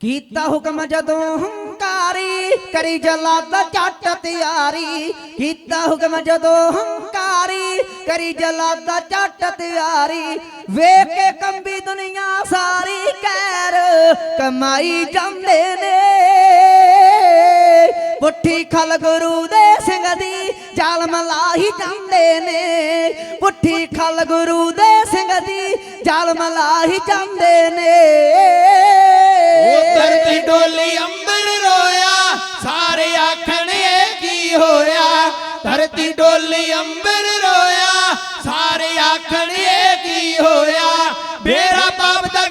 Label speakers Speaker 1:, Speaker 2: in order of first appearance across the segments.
Speaker 1: ਕੀਤਾ ਹੁਕਮ ਜਦੋਂ ਹੰਕਾਰੀ, ਕਰੀ ਜਲਾਦਾ ਝੱਟ ਤਿਆਰੀ। ਕੀਤਾ ਹੁਕਮ ਜਦੋਂ ਹੰਕਾਰੀ, ਕਰੀ ਜਲਾਦਾ ਝੱਟ ਤਿਆਰੀ। ਵੇਖ ਕੇ ਕੰਬੀ ਦੁਨੀਆ ਸਾਰੀ ਕਹਿਰ ਕਮਾਈ ਜਾਂਦੇ ਨੇ। ਪੁੱਠੀ ਖਲ ਗੁਰੂ ਦੇ ਸਿੰਘ ਦੀ ਜਾਲਮ ਲਾਹੀ ਜਾਂਦੇ ਨੇ। ਪੁੱਠੀ ਖਲ ਗੁਰੂ ਦੇ ਸਿੰਘ ਦੀ ਜਾਲਮ ਲਾਹੀ ਜਾਂਦੇ ਨੇ।
Speaker 2: ਧਰਤੀ ਡੋਲੀ ਅੰਬਰ ਰੋਇਆ ਸਾਰੇ ਆਖਣ ਇਹ ਕੀ ਹੋਇਆ? ਮੇਰਾ ਬਾਪ ਦਾ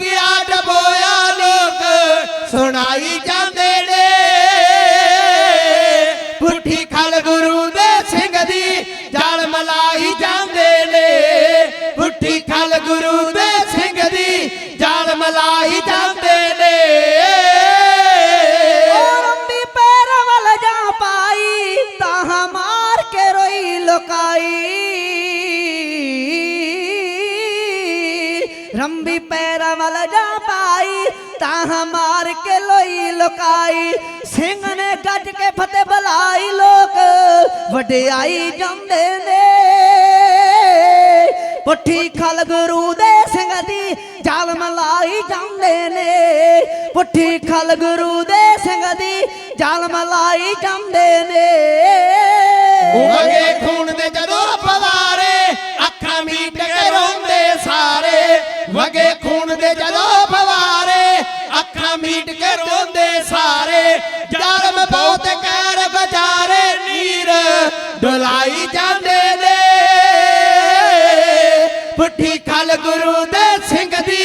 Speaker 1: ਮਾਰ ਲੁਕਾਈ। ਰੰਬੀ ਪੈਰਾਂ ਵਾਲਾ ਜਾ ਪਾਈ ਤਾਂ ਮਾਰ ਕੇ ਲੋਈ ਲੁਕਾਈ। ਸਿੰਘ ਨੇ ਗੱਜ ਕੇ ਫਤਿਹ ਬੁਲਾਈ, ਲੋਕ ਵਡਿਆਈ ਜਾਂਦੇ ਨੇ। ਪੁੱਠੀ ਖਲ ਗੁਰੂ ਦੇ ਸਿੰਘ ਦੀ ਜਾਲਮ ਲਾਈ ਜਾਂਦੇ ਨੇ। ਪੁੱਠੀ ਖਲ ਗੁਰੂ ਦੇ ਸਿੰਘ ਦੀ ਜਾਲਮ ਲਾਈ ਜਾਂਦੇ ਨੇ।
Speaker 2: ਵਗੇ ਖੂਨ ਦੇ ਜਦੋਂ ਪਵਾਰੇ, ਅੱਖਾਂ ਮੀਟ ਕੇ ਰੋਂਦੇ ਸਾਰੇ। ਵਗੇ ਖੂਨ ਦੇ ਜਦੋਂ ਪਵਾਰੇ, ਅੱਖਾਂ ਮੀਟ ਕੇ ਰੋਂਦੇ ਸਾਰੇ। ਜ਼ਾਲਮ ਬਹੁਤ ਕਹਿਰ ਗੁਜ਼ਾਰੇ ਨੀਰ ਡੁਲਾਈ ਜਾਂਦੇ ਨੇ। ਪੁੱਠੀ ਖਲ ਗੁਰੂ ਦੇ ਸਿੰਘ ਦੀ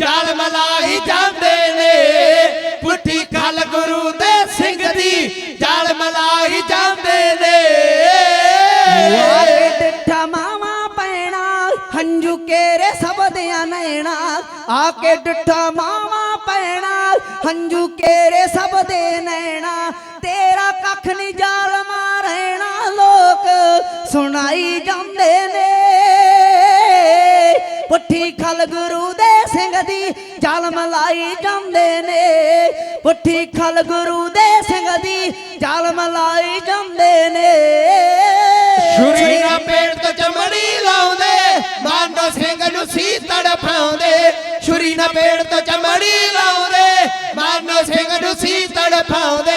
Speaker 2: ਜਾਲ ਮਲਾਈ ਜਾਂਦੇ
Speaker 1: ਕੇਰੇ ਸਭ ਦਿਆਂ ਨੈਣਾ ਆ ਕੇ ਡਿੱਠਾ ਮਾਵਾ ਪੈਣਾ ਹੰਝੂ ਕੇਰੇ ਸਭ ਦੇ ਨੈਣਾ ਤੇਰਾ ਕੱਖ ਨਹੀਂ ਜਾਲਮਾ ਰਹਿਣਾ ਲੋਕ, ਸੁਣਾਈ ਜਾਂਦੇ ਨੇ। ਪੁੱਠੀ ਖਲ ਗੁਰੂ ਦੇ ਸਿੰਘ ਦੀ ਜਾਲਮ ਲਾਈ ਜਾਂਦੇ ਨੇ। ਪੁੱਠੀ ਖਲ ਗੁਰੂ ਦੇ ਸਿੰਘ ਦੀ ਜਾਲਮ ਲਾਈ ਜਾਂਦੇ ਨੇ।
Speaker 2: ਸੀ ਤੜਫਾਉਂਦੇ ਛੁਰੀ ਨਾ ਪੇੜ ਤੋਂ ਚਮੜੀ ਲਾਉਂਦੇ ਮਾਨੋ ਸਿੰਘ ਨੂੰ ਸੀ ਤੜਫਾਉਂਦੇ।